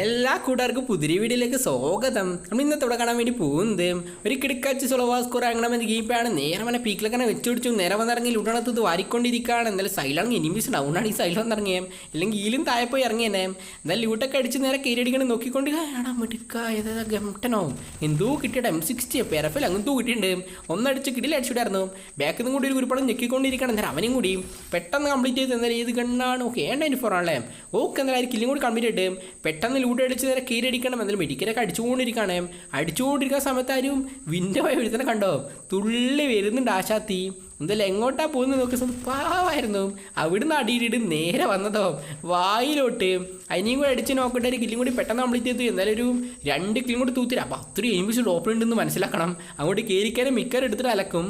എല്ലാ കൂട്ടുകാർക്കും പുതിരി വീഡിയോയിലേക്ക് സ്വാഗതം. നമ്മൾ ഇന്നത്തെ ഇവിടെ കാണാൻ വേണ്ടി പോകുന്നത് ഒരു കിടക്കാച്ച് സുളവാ സ്കോർ അങ്ങനെ ഗീപ്പാണ് നേരെ വന്ന പീക്കിലൊക്കെ വെച്ച് പിടിച്ചു നേരെ വന്നിറങ്ങി ലൂട്ടണത്ത് വാരിക്കൊണ്ടിരിക്കുകയാണ്. എന്തായാലും സൈലാണെങ്കിൽ എനിമീസ് ഡൗൺ ആണ് ഈ സൈലം വന്നിറങ്ങിയേ. അല്ലെങ്കിൽ ഈലും താഴെ പോയി ഇറങ്ങിയേ എന്തായാലും ലൂട്ടൊക്കെ അടിച്ച് നേരെ കീരടിക്കണം നോക്കിക്കൊണ്ട് ആടാ മിടുക്ക ഏതാ ഗംട്ടനോ. എന്തോ കിട്ടിയത് എം സിക്സ്റ്റി പെരഫിൽ അങ്ങനത്തോ കിട്ടിയിട്ടുണ്ട്. ഒന്നടിച്ച് കിടിയിൽ അടിച്ചിട്ടായിരുന്നു ബാക്കിൽ നിന്നും കൂടി ഒരു കുരുപ്പണം ഞെക്കിക്കൊണ്ടിരിക്കണം എന്നാൽ അവനും കൂടി പെട്ടെന്ന് കംപ്ലീറ്റ് ചെയ്ത് എന്തായാലും ഏത് ഗണ്ണാണ്. ഓക്കെ ഏണ്ട എനിക്ക് ഫോർ ആണല്ലേ? ഓക്കെ എന്തായാലും കില്ലും കൂടി കംപ്ലീറ്റ് ആയിട്ട് പെട്ടെന്ന് ലൂട്ട് അടിച്ച് നേരെ കീരടിക്കണം എന്നാലും മെഡിക്കലൊക്കെ അടിച്ചുകൊണ്ടിരിക്കുകയാണ്. അടിച്ചുകൊണ്ടിരിക്കുന്ന സമയത്ത് ആരും വിന്റെ പോയ ഒരുത്തനെ കണ്ടോ? തുള്ളി വരുന്നുണ്ട് ആശാത്തി എന്തായാലും എങ്ങോട്ടാ പോകുന്നത് നോക്കി സമയത്ത് പാവായിരുന്നു. അവിടുന്ന് അടിയിലിട്ട് നേരെ വന്നതോ? വായിലോട്ട്. അതിനെയും കൂടി അടിച്ച് നോക്കട്ടെ ഒരു കില്ലും കൂടി പെട്ടെന്ന് കംപ്ലീറ്റ് ചെയ്തു. എന്നാലും ഒരു രണ്ട് കില്ലും കൂടി തൂത്തില്ല അപ്പോൾ അത്രയും എനിക്ക് ഡോപ്പിൾ ഉണ്ടെന്ന് മനസ്സിലാക്കണം. അങ്ങോട്ട് കയറിക്കാനും മിക്കവരും എടുത്തിട്ട് അലക്കും.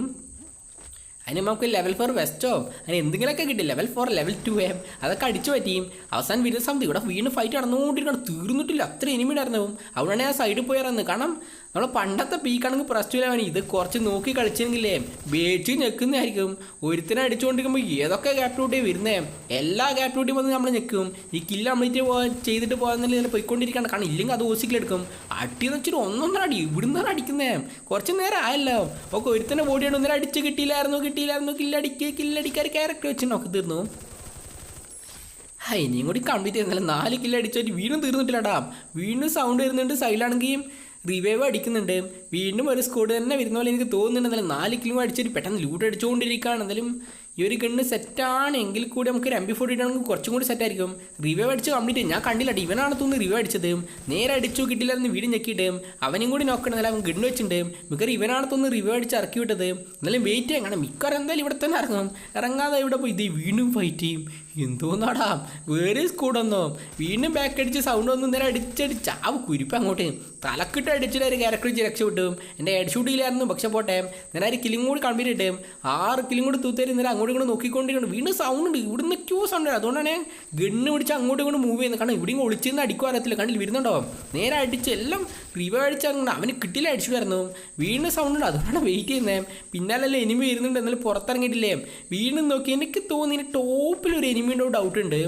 അതിന് നമുക്ക് ലെവൽ ഫോർ വെസ്റ്റോ അതിന് എന്തെങ്കിലുമൊക്കെ കിട്ടി. Level four level two M അതൊക്കെ അടിച്ചു പറ്റിയും അവസാനം വരുന്ന സമയത്ത് ഇവിടെ വീണ്ടും ഫൈറ്റ് നടന്നുകൊണ്ടിരിക്കണം തീർന്നിട്ടില്ല. അത്ര എനിമിടായിരുന്നു അവിടെയാണ് ആ സൈഡിൽ പോയി ഇറങ്ങുന്നത്. കാരണം നമ്മൾ പണ്ടത്തെ പീക്കാണെങ്കിൽ ലെവൻ ഇത് കുറച്ച് നോക്കി കളിച്ചെങ്കിലേ ബേച്ച് ഞെക്കുന്നതായിരിക്കും. ഒരുത്തിനെ അടിച്ചുകൊണ്ടിരിക്കുമ്പോൾ ഏതൊക്കെ ഗ്യാപ് ഡ്യൂട്ടി വരുന്നേ? എല്ലാ ഗ്യാപ് ഡ്യൂട്ടിയും വന്ന് നമ്മൾ ഞെക്കും. ഈ കില്ല് കംപ്ലീറ്റ് പോകാൻ ചെയ്തിട്ട് പോകാന്നില്ല ഇങ്ങനെ പോയിക്കൊണ്ടിരിക്കണം കാരണം ഇല്ലെങ്കിൽ അത് ഓസിക്കലെടുക്കും അടിയെന്ന് വെച്ചിട്ട് ഒന്നൊന്നര അടി ഇവിടുന്നാണ് അടിക്കുന്നേ. കുറച്ച് നേരം ആയല്ലോ. ഒക്കെ ഒരുത്തനെ ബോഡിയാണ് ഒന്നര അടിച്ച് കിട്ടിയില്ലായിരുന്നു കിട്ടിയില്ലായിരുന്നു. കില്ലടിക്ക് കില്ലടിക്കാർ ക്യാരക്ടർ വെച്ച് നോക്കി തീർന്നു. ഇനിയും കൂടി കംപ്ലീറ്റ് ചെയ്യുന്നില്ല നാല് കില്ല് അടിച്ചിട്ട് വീണ്ടും തീർന്നിട്ടില്ലടാ. വീണ്ടും സൗണ്ട് വരുന്നുണ്ട് സൈഡിലാണെങ്കിൽ റിവൈവ് അടിക്കുന്നുണ്ട്. വീണ്ടും ഒരു സ്കോഡ് തന്നെ വരുന്ന പോലെ എനിക്ക് തോന്നുന്നുണ്ട്. എന്നാലും നാല് കിലോ അടിച്ചിട്ട് പെട്ടെന്ന് ലൂട്ട് അടിച്ചുകൊണ്ടിരിക്കുകയാണ് എന്നാലും ഈ ഒരു ഗണ്ണ് സെറ്റാണ് എങ്കിൽ കൂടി നമുക്ക് ഒരു എം ബി ഫോർട്ടി ആണെങ്കിൽ കുറച്ചും കൂടി സെറ്റായിരിക്കും റിവൈവ് അടിച്ച് കംപ്ലീറ്റ് ഞാൻ കണ്ടില്ല ഇവനാണ് തോന്നുന്നു റിവൈവ് അടിച്ചത്. നേരെ അടിച്ചു കിട്ടില്ലായിരുന്നു വീട് ഞെക്കിയിട്ട് അവനും കൂടി നോക്കണം. എന്നാലും അവൻ ഗണ്ണ് വെച്ചിട്ടുണ്ട്. മിക്കവാറും ഇവനാണ് തോന്നുന്നു റിവൈവ് അടിച്ച് ഇറക്കി വിട്ടത്. എന്നാലും വെയിറ്റ് ചെയ്യാൻ കാരണം മിക്കവാറും എന്തായാലും ഇവിടെ തന്നെ ഇറങ്ങും ഇറങ്ങാതെ ഇവിടെ പോയി ഇത് വീണ്ടും ഫൈറ്റ് ചെയ്യും. എന്തോന്നാടാ? വേറെ സ്കൂടൊന്നോ വീണ്ടും ബാക്ക് അടിച്ച് സൗണ്ട് ഒന്നും നേരെ അടിച്ചടിച്ച് ആ കുരിപ്പ് അങ്ങോട്ട്. തലക്കിട്ട് അടിച്ചിട്ട് ഒരു ക്യാരക്ടർ രക്ഷപ്പെട്ടും. എന്റെ ഹെഡ് ഷൂട്ടില്ലായിരുന്നു പക്ഷെ പോട്ടെ. നേരെ ഒരു കിലും കൂടി കമ്പിട്ട് ആറ് കിലും കൂടി തൂത്തേരി നേരെ അങ്ങോട്ടും ഇങ്ങോട്ട് നോക്കിക്കൊണ്ടിരിക്കണം വീണ്ടും സൗണ്ട് ഉണ്ട്. ഇവിടുന്ന് ക്യൂ സൗണ്ട് അതുകൊണ്ടാണ് ഗണ്ണ് പിടിച്ച് അങ്ങോട്ടും ഇങ്ങോട്ട് മൂവ് ചെയ്യുന്നത്. കാരണം ഇവിടെയും ഒളിച്ചിരുന്ന് അടിക്കുക അറിയത്തില്ല. കണ്ടില്ല? നേരെ അടിച്ച് എല്ലാം റിവൈവ് അടിച്ച് അങ്ങനെ അവന് കിട്ടില്ല അടിച്ചിട്ടായിരുന്നു വീണ് സൗണ്ട് ഉണ്ട് അതുകൊണ്ടാണ് വെയിറ്റ് ചെയ്യുന്നത് പിന്നാലല്ലേ എനിമി വരുന്നുണ്ട് എന്നാലും പുറത്തിറങ്ങിയിട്ടില്ലേ? വീണ്ടും നോക്കി എനിക്ക് തോന്നി ടോപ്പിൽ ഒരു എനിമിയുടെ ഡൗട്ട് ഉണ്ട്.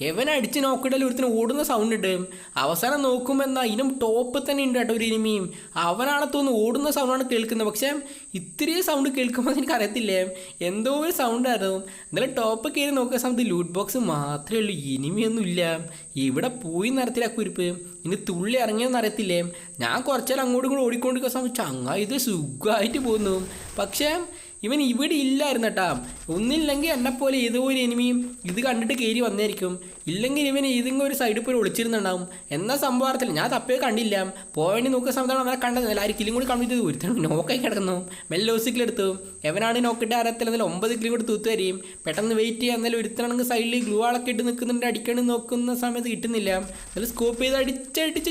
എവൻ അടിച്ച് നോക്കിയിട്ടാൽ ഒരുത്തിന് ഓടുന്ന സൗണ്ട് ഉണ്ട്. അവസാനം നോക്കുമ്പോൾ എന്താ ഇതിനും ടോപ്പ് തന്നെ ഉണ്ട് കേട്ടോ ഒരു ഇനിമിയും അവനാണ് തോന്നുന്നു ഓടുന്ന സൗണ്ടാണ് കേൾക്കുന്നത്. പക്ഷേ ഇത്രയും സൗണ്ട് കേൾക്കുമ്പോൾ എനിക്ക് അറിയത്തില്ലേ എന്തോ ഒരു സൗണ്ട് ആയിരുന്നു. എന്നാലും ടോപ്പ് കയറി നോക്കുന്ന സമയത്ത് ലൂട്ട് ബോക്സ് മാത്രമേ ഉള്ളൂ. ഇനിമിയൊന്നും ഇല്ല. ഇവിടെ പോയി നിറത്തില്ല കുരിപ്പ്. ഇനി തുള്ളി ഇറങ്ങിയെന്ന് അറിയത്തില്ലേ? ഞാൻ കുറച്ചേരം അങ്ങോട്ടും കൂടെ ഓടിക്കൊണ്ടിരിക്കുന്ന സമയത്ത് ചങ്ങ ഇത് സുഖമായിട്ട് പോകുന്നു. പക്ഷേ ഇവൻ ഇവിടെ ഇല്ലായിരുന്നു കേട്ടാ ഒന്നില്ലെങ്കിൽ എന്നെപ്പോലെ ഏതോ ഒരു എനിമിയും ഇത് കണ്ടിട്ട് കയറി വന്നായിരിക്കും ഇല്ലെങ്കിൽ ഇവൻ ഏതെങ്കിലും ഒരു സൈഡിൽ പോയി ഒളിച്ചിരുന്നുണ്ടാവും. എന്ന സംഭവത്തിൽ ഞാൻ തപ്പേ കണ്ടില്ല. പോവേണ്ടി നോക്കുന്ന സമയത്താണ് അവനെ കണ്ടത്. എല്ലാവരും കിലും കൂടി കംപ്ലീറ്റ് ചെയ്ത് ഒരുത്തണം നോക്കായി കിടക്കുന്നു. മെല്ലെ ഓസിക്കിലെടുത്തു എവനാണ് നോക്കിയിട്ട് അറിയത്തില്ല എന്നാലും ഒമ്പത് കിലും കൂടി തൂത്ത് വരികയും പെട്ടെന്ന് വെയിറ്റ് ചെയ്യാൻ എന്നാലും ഒരുത്തനാണെങ്കിൽ സൈഡിൽ ഗ്ലൂ ആളൊക്കെ ഇട്ട് നിൽക്കുന്നുണ്ട്. അടിക്കണം നോക്കുന്ന സമയത്ത് കിട്ടുന്നില്ല. എന്നാലും സ്കോപ്പ് ചെയ്ത് അടിച്ചടിച്ച്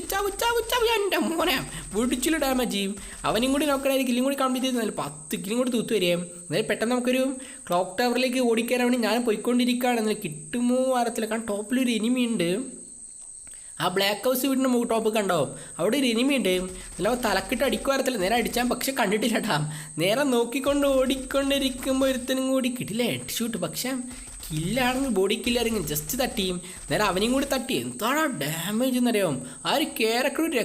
എന്റെ മോനെ. പിടിച്ചില്ല ഡാമേജ് ചെയ്യും. അവനും കൂടി നോക്കണായിരിക്കും കിലും കൂടി കംപ്ലീറ്റ് ചെയ്ത് എന്നാലും പത്ത് കിലും കൂടി തൂത്ത് വരികയും എന്നാലും പെട്ടെന്ന് നമുക്കൊരു ക്ലോക്ക് ടവറിലേക്ക് ഓടിക്കാൻ വേണ്ടി ഞാൻ പോയിക്കൊണ്ടിരിക്കുകയാണ്. എന്നാലും കിട്ടുമോ അറിയത്തില്ല. കാരണം ടോപ്പിലൊരു എനിമി ഉണ്ട്. ആ ബ്ലാക്ക് ഹൗസ് വീടിന്റെ മുകൾ ടോപ്പ് കണ്ടോ? അവിടെ ഒരു എനിമി ഉണ്ട്. അല്ല തലക്കിട്ട് അടിക്കുവാരത്തില്ല നേരെ അടിച്ചാൽ പക്ഷെ കണ്ടിട്ടില്ല കേട്ടാ നേരെ നോക്കിക്കൊണ്ട് ഓടിക്കൊണ്ടിരിക്കുമ്പോൾ ഒരുത്തനും കൂടി കിട്ടില്ല ഹെഡ് ഷൂട്ട് പക്ഷേ കില്ലാണെങ്കിൽ ബോഡി കില്ലാണെങ്കിൽ ജസ്റ്റ് തട്ടിയും നേരെ അവനെയും കൂടി തട്ടി. എന്താണ് ഡാമേജ് എന്നറിയോ? ആ ഒരു കേരക്കൂടി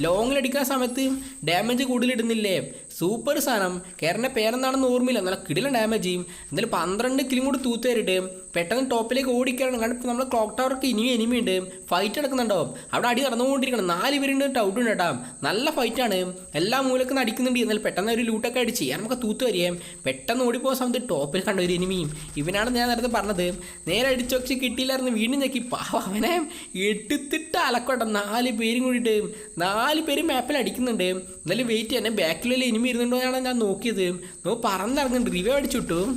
ലോങ്ങിൽ അടിക്കുന്ന സമയത്ത് ഡാമേജ് കൂടുതലിടുന്നില്ലേ സൂപ്പർ സാധനം. കേരളിന്റെ പേരെന്താണെന്ന് ഓർമ്മയില്ല. നല്ല കിടിലം ഡാമേജ് ചെയ്യും എന്തായാലും പന്ത്രണ്ട് കിലും കൂടി തൂത്തേരിട്ട് പെട്ടെന്ന് ടോപ്പിലേക്ക് ഓടിക്കണം കാരണം ഇപ്പോൾ നമ്മുടെ ക്ലോക്ക് ടവർക്ക് ഇനിയും എനിമി ഉണ്ട്. ഫൈറ്റ് നടക്കുന്നുണ്ടാവും. അവിടെ അടി നടന്നുകൊണ്ടിരിക്കണം നാല് പേരുണ്ട് ടൗട്ട് ഉണ്ട് കേട്ടോ. നല്ല ഫൈറ്റാണ് എല്ലാ മൂലക്കും അടിക്കുന്നുണ്ട്. എന്നാൽ പെട്ടെന്ന് ഒരു ലൂട്ടൊക്കെ അടിച്ച്. ഞാൻ നമുക്ക് തൂത്ത് വരികയും പെട്ടെന്ന് ഓടിപ്പോകുന്ന സമയത്ത് ടോപ്പിൽ കണ്ട ഒരു എനിമിയും ഇവനാണ് ഞാൻ നേരത്തെ പറഞ്ഞത്. നേരെ അടിച്ച് വെച്ച് കിട്ടിയില്ലായിരുന്നു. വീണ്ടും ഞെക്കി. പാവ അവനെ എടുത്തിട്ട് അലക്കോട്ടെ നാല് പേരും കൂടിയിട്ട് നാല് പേര് മാപ്പിൽ അടിക്കുന്നുണ്ട്. എന്നാലും വെയിറ്റ് ചെയ്യാൻ ബാക്കിലുള്ള എനിമി എന്നാണ് ഞാൻ നോക്കിയത്. No പറന്നിറങ്ങുന്നുണ്ട് review അടിച്ചിട്ടു.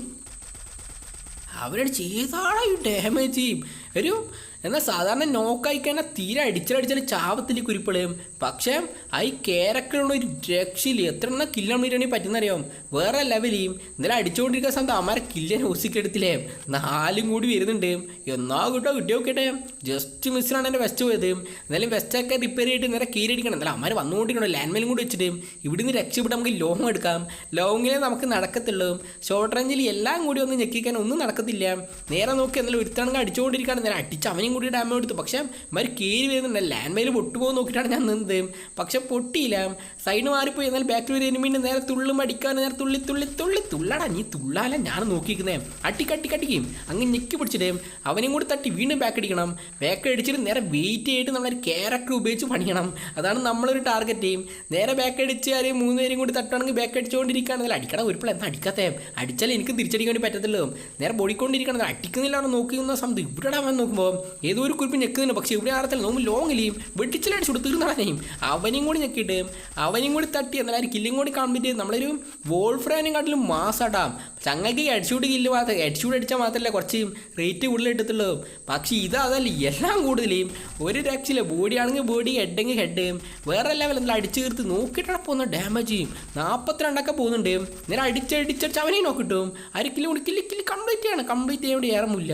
അവരടിച്ച് ഏതാണ് ഈ ഡാമേജ് ഒരു എന്നാൽ സാധാരണ നോക്കായി കഴിഞ്ഞാൽ തീരെ അടിച്ചടിച്ചാൽ ചാവത്തിൽ കുരിപ്പളയും. പക്ഷേ ആ ഈ കേരക്കുള്ള ഒരു രക്ഷയില്ല എത്ര എണ്ണം കില്ലാണ് ബിരിയാണി പറ്റുന്നറിയാം വേറെ ലെവലിയും ഇന്നലെ അടിച്ചുകൊണ്ടിരിക്കുന്ന സമയത്ത് അമ്മാരെ കില്ലൻ ഓസിക്കെടുത്തില്ലേ നാലും കൂടി വരുന്നുണ്ട്. എന്നാ കിട്ടോ കിട്ടിയോ കിട്ടേ ജസ്റ്റ് മിസ്സിലാണ് എന്റെ വെസ്റ്റ് പോയത്. എന്നാലും വെസ്റ്റൊക്കെ റിപ്പയർ ചെയ്തിട്ട് നേരെ കീരടിക്കണം എന്നാലും അമ്മാർ വന്നുകൊണ്ടിരിക്കണം ലാൻഡ് മെയിലും കൂടി വെച്ചിട്ട്. ഇവിടുന്ന് രക്ഷപ്പെട്ട് നമുക്ക് ലോങ് എടുക്കാം. ലോങ്ങിലേ നമുക്ക് നടക്കത്തുള്ളൂ. ഷോർട്ട് റേഞ്ചിൽ എല്ലാം കൂടി ഒന്ന് ഞെക്കിക്കാൻ ഒന്നും നടക്കത്തില്ല. നേരെ നോക്കി എന്നാലും ഒരുത്താണെങ്കിൽ അടിച്ചുകൊണ്ടിരിക്കുകയാണ്. നേരെ അടിച്ച് അവനും അവനെയും കൂടി ഡാമേജ് എടുത്തു പക്ഷേ മര് കയറി വരുന്നുണ്ട്. ലാൻഡ് മൈൽ പൊട്ടുപോകാൻ നോക്കിയിട്ടാണ് ഞാൻ നിന്നത്. പക്ഷെ പൊട്ടിയില്ല. സൈഡ് മാറിപ്പോയി. എന്നാൽ ബാക്കിൽ ഒരു എനിമീന്റെ നേരെ തുള്ളും അടിക്കാൻ നേരെ തുള്ളി തുള്ളി തുള്ളി. തുള്ളടാ നീ തുള്ളാല. ഞാൻ നോക്കിയിരിക്കുന്നേ. അട്ടിക്കട്ടിക്കട്ടിക്കും അങ്ങ് ഞെക്കി പിടിച്ചിട്ട് അവനെയും കൂടി തട്ടി വീണ്ടും ബാക്ക് അടിക്കണം. ബാക്ക് അടിച്ചിട്ട് നേരെ വെയിറ്റ് ചെയ്തിട്ട് നമ്മളൊരു ക്യാരക്ടർ ഉപയോഗിച്ച് പണിയണം. അതാണ് നമ്മളൊരു ടാർഗറ്റ് നേരെ ബാക്ക് അടിച്ച് ആരെയും മൂന്ന് പേരും കൂടി തട്ടുകയാണെങ്കിൽ ബാക്ക് അടിച്ചുകൊണ്ടിരിക്കുകയാണെങ്കിൽ അടിക്കണം ഒരു എന്താ അടിക്കാത്തേ? അടിച്ചാൽ എനിക്ക് തിരിച്ചടിക്കാൻ വേണ്ടി പറ്റത്തില്ലോ നേരെ പൊടിക്കൊണ്ടിരിക്കണം അടിക്കുന്നില്ലാണ് നോക്കുന്ന സമയത്ത് ഇവിടെ അവൻ നോക്കുമ്പോൾ ഏതോ ഒരു കുരുപ്പ് ഞെക്കുന്നുണ്ട്. പക്ഷേ ഇവിടെ ആരത്തില്ല നോക്കുമ്പോൾ ലോങ്ങിലെയും വെട്ടിച്ചിലടിച്ചുകൊണ്ട് തീർന്നവനെയും അവനെയും കൂടി ഞെക്കിയിട്ട് അവനെയും കൂടി തട്ടി എന്നാൽ കില്ലും കൂടി ചെയ്ത് നമ്മളൊരു വോൾഫ്രാനും കാട്ടിലും മാസാട്ടാം. ചങ്ങയ്ക്ക് ഹെഡ്ഷൂട്ട് കില്ല് മാത്രം അടിച്ചുകൂടി അടിച്ചാൽ മാത്രമല്ല കുറച്ച് റേറ്റ് കൂടുതൽ കിട്ടത്തുള്ളൂ. പക്ഷേ ഇത് അതല്ല എല്ലാം കൂടുതലും ഒരു രക്ഷയില്ല. ബോഡി ആണെങ്കിൽ ബോഡി ഹെഡെങ്കിൽ ഹെഡ് വേറെ ലെവൽ എന്തെങ്കിലും അടിച്ചു തീർത്ത് നോക്കിയിട്ടാണ് പോകുന്ന ഡാമേജ് ചെയ്യും. നാൽപ്പത്തിരണ്ടൊക്കെ പോകുന്നുണ്ട്. നേരെ അടിച്ചടിച്ചടിച്ച് അവനെയും നോക്കിട്ടും അരക്കിലും കൂടി കില്ല് കില്ല് കംപ്ലീറ്റ് ചെയ്യണം. കംപ്ലീറ്റ് ചെയ്യാൻ വേണ്ടി ഏറമില്ല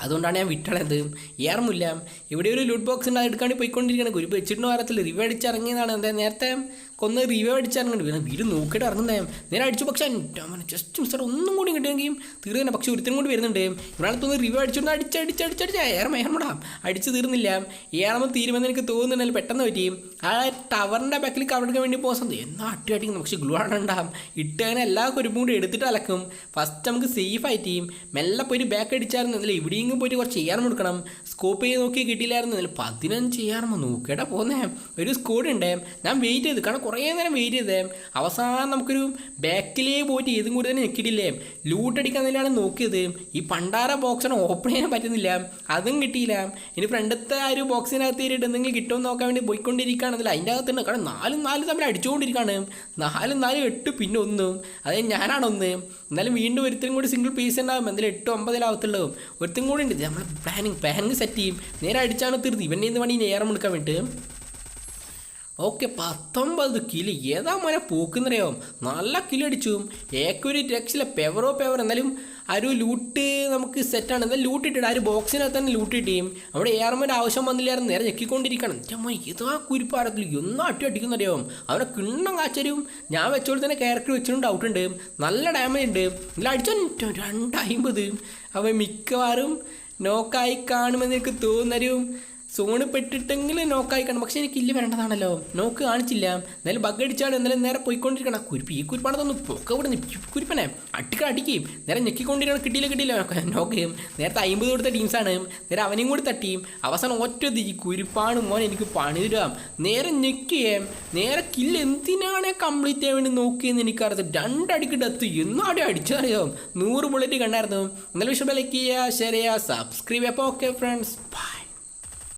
അതുകൊണ്ടാണ് ഞാൻ വിട്ടണത് ഏറമില്ല ഇവിടെ ഒരു ലൂട്ട് ബോക്സ് ഉണ്ട് അത് എടുക്കാണ്ട് പോയിക്കൊണ്ടിരിക്കുകയാണ്. ഒരു വെച്ചിട്ട് വാരത്തിൽ റിവ്യൂ അടിച്ചിറങ്ങിയതാണ്. എന്താ നേരത്തെ കൊന്ന് റിവ്യൂ അടിച്ചിറങ്ങുന്നുണ്ട്. പിന്നെ വീട് നോക്കിയിട്ട് ഇറങ്ങുന്നേ. നേരെ അടിച്ചു പക്ഷേ ജസ്റ്റ് മിസ്റ്റർ ഒന്നും കൂടി കിട്ടുമെങ്കിൽ തീർന്നു പക്ഷെ ഒരുത്തരും കൂടി വരുന്നുണ്ട്. ഇവളത്തൊന്ന് റിവ്യൂ അടിച്ചുകൊണ്ട് അടിച്ച് ഏറെ ഏറമടാം അടിച്ച് തീർന്നില്ല. ഏറമ്പോൾ തീരുമെന്ന് എനിക്ക് തോന്നുന്നുണ്ടെങ്കിൽ പെട്ടെന്ന് പറ്റി. ആ ടവറിന്റെ ബാക്കിൽ കവറെടുക്കാൻ വേണ്ടി പോകുന്നത് എന്നാ അട്ടി അടിക്കുന്നു പക്ഷേ ഗ്ലൂ ആണുണ്ടാകും ഇട്ട് അങ്ങനെ എല്ലാ കുരുപ്പും കൂടി എടുത്തിട്ട് അലക്കും. ഫസ്റ്റ് നമുക്ക് സേഫ് ആയിട്ട്. മെല്ലെ പോയി ബാക്ക് അടിച്ചായിരുന്നു. എന്നല്ല ഇവിടെയെങ്കിലും പോയിട്ട് കുറച്ച് ചെയ്യാൻ കൊടുക്കണം. സ്കോപ്പ് ചെയ്ത് നോക്കി കിട്ടിയില്ലായിരുന്നു. പതിനഞ്ച് ചെയ്യാറുമോ നോക്കിയിട്ട് പോന്നേ. ഒരു സ്കോഡ് ഉണ്ട് ഞാൻ വെയിറ്റ് ചെയ്ത്. കാരണം കുറേ നേരം വെയിറ്റ് ചെയ്തേ. അവസാനം നമുക്കൊരു ബാക്കിലേ പോയിട്ട് ഏതും കൂടി തന്നെ ഞെക്കിയിട്ടില്ലേ? ലൂട്ട് അടിക്കാൻ തന്നെയാണ് നോക്കിയത്. ഈ പണ്ടാര ബോക്സിനെ ഓപ്പൺ ചെയ്യാൻ പറ്റുന്നില്ല. അതും കിട്ടിയില്ല. ഇനി ഫ്രണ്ടത്തെ ആ ഒരു ബോക്സിനകത്ത് കയറിയിട്ട് എന്തെങ്കിലും കിട്ടുമെന്ന് നോക്കാൻ വേണ്ടി പോയിക്കൊണ്ടിരിക്കുകയാണെന്നില്ല അതിന്റെ അകത്തുണ്ട് കാരണം നാലും നാലും തമ്മിൽ അടിച്ചുകൊണ്ടിരിക്കുകയാണ്. നാലും നാലും എട്ട് പിന്നെ ഒന്നും. അതായത് ഞാനാണ് ഒന്ന്. എന്നാലും വീണ്ടും ഒരുത്തരും കൂടി സിംഗിൾ പീസ് ഉണ്ടാവും. എന്തായാലും എട്ട് ഒമ്പതിലാവത്തുള്ളൂ ഒരുത്തും കൂടി ഉണ്ട് നമ്മൾ പ്ലാനിങ് പ്ലാനിങ് സെറ്റ് ചെയ്യും. നേരെ അടിച്ചാണ് തീർത്ത് ഇവന്റെ ഇന്ന് പണി? നേരം എടുക്കാൻ വേണ്ടിയിട്ട് ഓക്കെ പത്തൊമ്പത് കിളി ഏതാ മോനെ പൂക്കുന്നറിയാവും നല്ല കിലി അടിച്ചു. ഏക്കൊരു രക്ഷയില്ല. പെവറോ പെവർ എന്നാലും ആ ഒരു ലൂട്ട് നമുക്ക് സെറ്റാണ് എന്തായാലും ലൂട്ട് ഇട്ടിട്ട് ആ ഒരു ബോക്സിനകത്ത് തന്നെ ലൂട്ട് ഇട്ടിയും അവിടെ ഏറമ്മന്റെ ആവശ്യം വന്നില്ലായിരുന്നു. നേരെ ഞെക്കിക്കൊണ്ടിരിക്കണം. ചമ്മ ഏതാ കുരിപ്പാരത്തിൽ ഒന്നും അട്ടി അടിക്കുന്നറിയാവും അവനെ കിണ്ണം കാച്ചരും ഞാൻ വെച്ചോളി തന്നെ ക്യാരക്ടർ വെച്ചിട്ടുണ്ട് ഡൗട്ട് ഉണ്ട്. നല്ല ഡാമേജ് ഉണ്ട്. നല്ല അടിച്ചോ. രണ്ടമ്പത് അവൻ മിക്കവാറും നോക്കായി കാണുമെന്ന് എനിക്ക് തോന്നരും സോണ് പെട്ടിട്ടെങ്കിലും നോക്കായി കാണും പക്ഷേ എനിക്ക് ഇല്ല വരേണ്ടതാണല്ലോ. നോക്ക് കാണിച്ചില്ല. എന്നാലും ബഗ് അടിച്ചാണ് എന്നാലും നേരെ പോയിക്കൊണ്ടിരിക്കണം. കുരിപ്പ് ഈ കുരിപ്പാണ് തന്നു പൊക്കെ ഇവിടെ കുരിപ്പനെ അട്ടിക്ക അടിക്കുകയും നേരെ ഞെക്കിക്കൊണ്ടിരിക്കണം. കിട്ടിയില്ല കിട്ടിയില്ല. നോക്ക് നേരത്തെ അമ്പത് കൊടുത്ത ടീംസാണ് നേരെ അവനെയും കൂടി തട്ടിയും അവസാനം ഒറ്റ ഈ കുരിപ്പാണ് മോൻ എനിക്ക് പണി തരാം നേരെ ഞെക്കിയേ. നേരെ കില്ല് എന്തിനാണ് കംപ്ലീറ്റ് ചെയ്യാൻ വേണ്ടി നോക്കിയെന്ന് എനിക്കറിയാം രണ്ടടിക്ക് ഡെത്ത് എന്നാടി അടിച്ചറിയോ? നൂറ് ബുള്ളറ്റ് കണ്ടായിരുന്നു. എന്നാലും ഇഷ്ടം ലൈക്ക് ചെയ്യുക ഷെയർ ചെയ്യുക സബ്സ്ക്രൈബ് അപ്പോൾ ഓക്കെ ഫ്രണ്ട്സ്